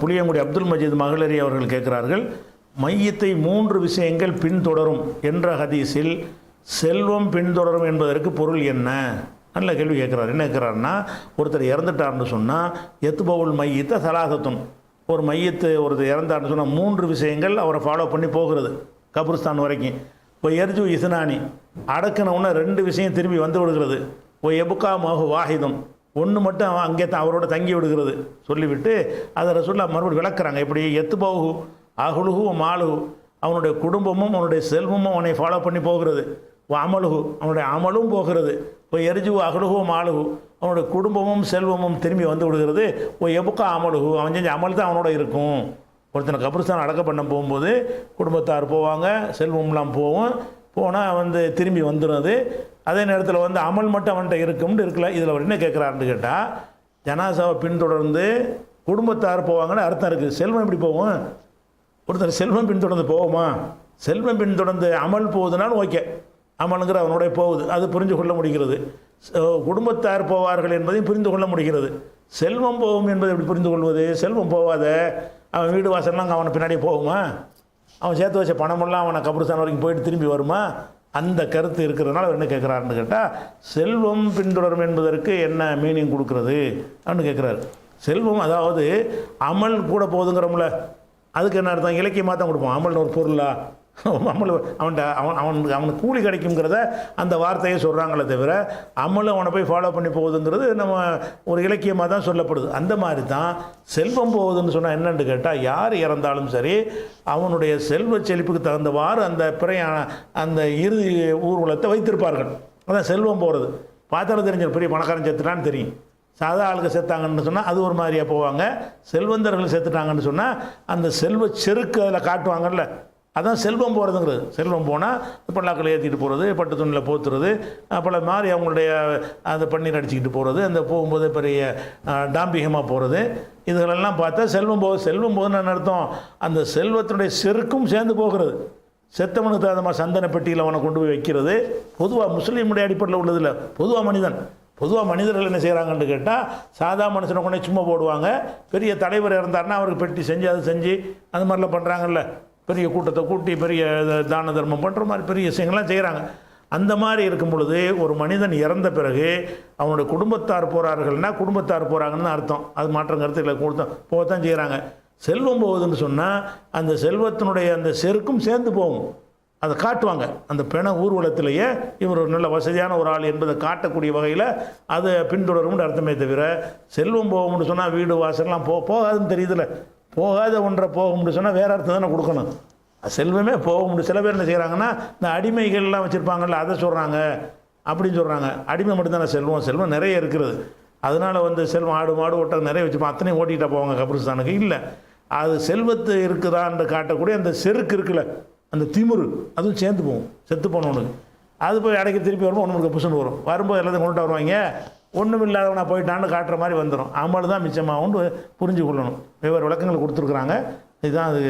புளியங்குடி அப்துல் மஜீத் மகளரி அவர்கள் கேட்கிறார்கள் மையத்தை மூன்று விஷயங்கள் பின்தொடரும் என்ற ஹதீஸில் செல்வம் பின்தொடரும் என்பதற்கு பொருள் என்ன? நல்ல கேள்வி கேட்குறாரு. என்ன கேட்குறாருன்னா ஒருத்தர் இறந்துட்டார்னு சொன்னால் எத்துபவுல் மையத்தை சலாகத்தும் ஒரு மையத்து ஒருத்தர் இறந்தார்னு சொன்னால் மூன்று விஷயங்கள் அவரை ஃபாலோ பண்ணி போகிறது கபிரிஸ்தான் வரைக்கும். இப்போ எர்ஜு இஸ்னானி அடக்கினவுடனே ரெண்டு விஷயம் திரும்பி வந்து விடுகிறது. ஓ எபுக்கா மஹு வாஹிதம் ஒன்று மட்டும் அவன் அங்கே தான் அவரோட தங்கி விடுகிறது. சொல்லிவிட்டு அதை ரசூல்லா மறுபடியும் விளக்குறாங்க. எப்படி? எத்து போகு அகுலுகு மாலுகு. அவனுடைய குடும்பமும் அவனுடைய செல்வமும் அவனை ஃபாலோ பண்ணி போகிறது. ஓ அமலுகு அவனுடைய அமலும் போகிறது. இப்போ எரிஜு அகலுகு மாலுகு. அவனுடைய குடும்பமும் செல்வமும் திரும்பி வந்து விடுகிறது. ஓ எபுக்கா அமலுகு. அவன் செஞ்ச அமல் தான் அவனோட இருக்கும். ஒருத்தனை கபிரிஸ்தான் அடக்க பண்ண போகும்போது குடும்பத்தார் போவாங்க செல்வம்லாம் போகும். போனால் வந்து திரும்பி வந்துடுறது அதே நேரத்தில் வந்து அமல் மட்டும் அவன்கிட்ட இருக்கும்னு இருக்கல. இதில் அவர் என்ன கேட்குறாருன்னு கேட்டால் ஜனாசாவை பின்தொடர்ந்து குடும்பத்தார் போவாங்கன்னு அர்த்தம் இருக்குது செல்வம் எப்படி போகும்? ஒருத்தர் செல்வம் பின்தொடர்ந்து போவோமா செல்வம் பின்தொடர்ந்து அமல் போகுதுனாலும் ஓகே. அமலுங்கிற அவனுடைய போகுது. அது புரிந்து கொள்ள முடிகிறது. குடும்பத்தார் போவார்கள் என்பதையும் புரிந்து கொள்ள முடிகிறது. செல்வம் போகும் என்பதை எப்படி புரிந்து கொள்வது? செல்வம் போவாத அவன் வீடு வாசல்லாம் அவனை பின்னாடி போகுமா? அவன் சேர்த்து வச்ச பணமெல்லாம் அவனை கபிரஸ்தான் வரைக்கும் போயிட்டு திரும்பி வருமா? அந்த கருத்து இருக்கிறதுனால அவர் என்ன கேட்குறாருன்னு கேட்டால் செல்வம் பின்தொடரும் என்பதற்கு என்ன மீனிங் கொடுக்குறது? அப்படின்னு கேட்குறாரு செல்வம் அதாவது அமல் கூட போகுதுங்கிறோம்ல அதுக்கு என்ன அர்த்தம்? இலக்கியமாக தான் கொடுப்போம். அமல்னு ஒரு பொருளா? அமல் அவன்கிட்ட அவன் அவனுக்கு அவனுக்கு கூலி கிடைக்குங்கிறத அந்த வார்த்தையை சொல்கிறாங்களே தவிர அமல் அவனை போய் ஃபாலோ பண்ணி போகுதுங்கிறது நம்ம ஒரு இலக்கியமாக தான் சொல்லப்படுது. அந்த மாதிரி தான் செல்வம் போகுதுன்னு சொன்னால் என்னென்னு கேட்டால் யார் இறந்தாலும் சரி அவனுடைய செல்வ செழிப்புக்கு தகுந்தவாறு அந்த பிரயாண அந்த இறுதி ஊர்வலத்தை வைத்திருப்பார்கள். அதான் செல்வம் போகிறது பார்த்தாலும் தெரிஞ்சிடும் பெரிய பணக்காரன் செத்துட்டான்னு தெரியும். சாதா ஆளுங்க செத்தாங்கன்னு சொன்னால் அது ஒரு மாதிரியாக போவாங்க. செல்வந்தர்கள் செத்துட்டாங்கன்னு சொன்னால் அந்த செல்வ செருக்கு அதில் காட்டுவாங்கல்ல. அதான் செல்வம் போகிறதுங்கிறது செல்வம் போனால் பல்லாக்களை ஏற்றிட்டு போகிறது பட்டு துணியில் போத்துறது பல மாதிரி அவங்களுடைய அந்த பன்னீர் அடிச்சுக்கிட்டு போகிறது அந்த போகும்போது பெரிய டாம்பிகமாக போகிறது இதுகளெல்லாம் பார்த்தா செல்வம் போக செல்வம் போகுதுன்னு நான் அர்த்தம்? அந்த செல்வத்தினுடைய செருக்கும் சேர்ந்து போகிறது. செத்தவனுக்கு தகுந்த மாதிரி சந்தன பெட்டியில் அவனை கொண்டு போய் வைக்கிறது. பொதுவாக முஸ்லீமுடைய அடிப்படையில் உள்ளதில்ல. பொதுவாக மனிதன். பொதுவாக மனிதர்கள் என்ன செய்கிறாங்கன்னு கேட்டால் சாதா மனுஷனை கொண்டே சும்மா போடுவாங்க. பெரிய தலைவர் இறந்தாருன்னா அவருக்கு பெட்டி செஞ்சு அதை செஞ்சு அந்த மாதிரிலாம் பண்ணுறாங்கல்ல பெரிய கூட்டத்தை கூட்டி பெரிய தான தர்மம் பண்ணுற மாதிரி பெரிய விஷயங்கள்லாம் செய்கிறாங்க அந்த மாதிரி இருக்கும் பொழுது ஒரு மனிதன் இறந்த பிறகு அவனுடைய குடும்பத்தார் போகிறார்கள்னா குடும்பத்தார் போகிறாங்கன்னு தான் அர்த்தம். அது மாற்றம் கருத்து இல்லை கொடுத்தா போகத்தான் செய்கிறாங்க செல்வம் போகுதுன்னு சொன்னால் அந்த செல்வத்தினுடைய அந்த செருக்கும் சேர்ந்து போகும். அதை காட்டுவாங்க. அந்த பிண ஊர்வலத்திலேயே இவர் ஒரு நல்ல வசதியான ஒரு ஆள் என்பதை காட்டக்கூடிய வகையில் அதை பின்தொடரும்னு அர்த்தமே தவிர செல்வம் போகும்னு சொன்னால் வீடு வாசல்லாம் போ போகாதுன்னு தெரியுதுல்ல. போகாத ஒன்றை போக முடியும் சொன்னால் வேறு அர்த்தம் தானே கொடுக்கணும். செல்வமே போக முடியும் சில பேர் என்ன செய்கிறாங்கன்னா இந்த அடிமைகள்லாம் வச்சுருப்பாங்கல்ல அதை சொல்கிறாங்க அப்படின்னு சொல்கிறாங்க அடிமை மட்டும்தானே செல்வம் செல்வம் நிறைய இருக்கிறது. அதனால் வந்து செல்வம் ஆடு மாடு ஒட்டகம் நிறைய வச்சுப்போம். அத்தனையும் ஓட்டிகிட்டே போவாங்க கபிரிஸ்தானுக்கு. இல்லை அது செல்வத்து இருக்குதான்னு காட்டக்கூடிய அந்த செருக்கு இருக்குல்ல அந்த திமுரு அதுவும் சேர்ந்து போகும். செத்து போனவனுக்கு. அது போய் அடைக்க திருப்பி வரும்போது ஒன்று புசுன்னு வரும். வரும்போது எல்லாத்தையும் கொண்டுட்டு வருவாங்க. ஒன்றும் இல்லாதவனா போயிட்டான்னு காட்டுற மாதிரி வந்துடும் அமல் தான் மிச்சமாகும்னு புரிஞ்சு கொள்ளணும் வெவ்வேறு விளக்கங்கள் கொடுத்துருக்குறாங்க. இதுதான் அது